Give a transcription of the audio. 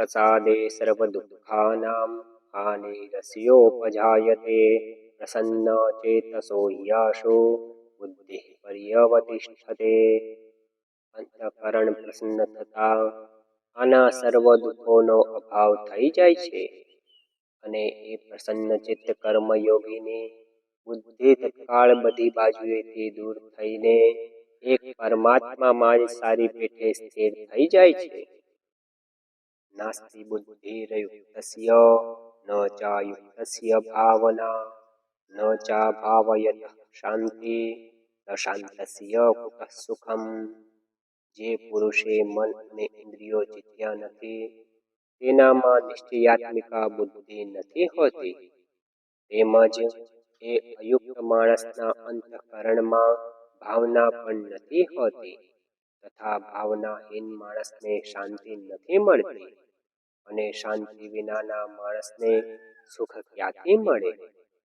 પ્રસાદે સર્વદુઃખાનાં હાનિરસ્યોપજાયતે પ્રસન્ન ચેતસો યાશો બુદ્ધિ પર્યવતિષ્ઠતે અંતકરણ પ્રસન્ન થતા આના સર્વ દુઃખોનો અભાવ થઈ જાય છે અને એ પ્રસન્ન ચિત્ત કર્મયોગીને બુદ્ધિ તત્કાળ બધી બાજુએથી દૂર થઈને એક પરમાત્મામાં જ સારી પેઠે સ્થિર થઈ જાય છે નાસ્તિ બુદ્ધિરયુક્તસ્ય ન ચાયુક્તસ્ય ભાવના ન ચા ભાવયત શાંતિ શાંતસ્ય કુતઃ સુખમ જે પુરુષે મન અને ઇન્દ્રિયો જીત્યા નથી તેનામાં નિશ્ચયાત્મિકા બુદ્ધિ નથી હોતી તેમજ એ અયુક્ત માણસના અંતઃકરણમાં ભાવના પણ નથી હોતી તથા ભાવનાહીન માણસને શાંતિ નથી મળતી અને શાંતિ વિનાના માણસને સુખ ક્યાંથી મળે?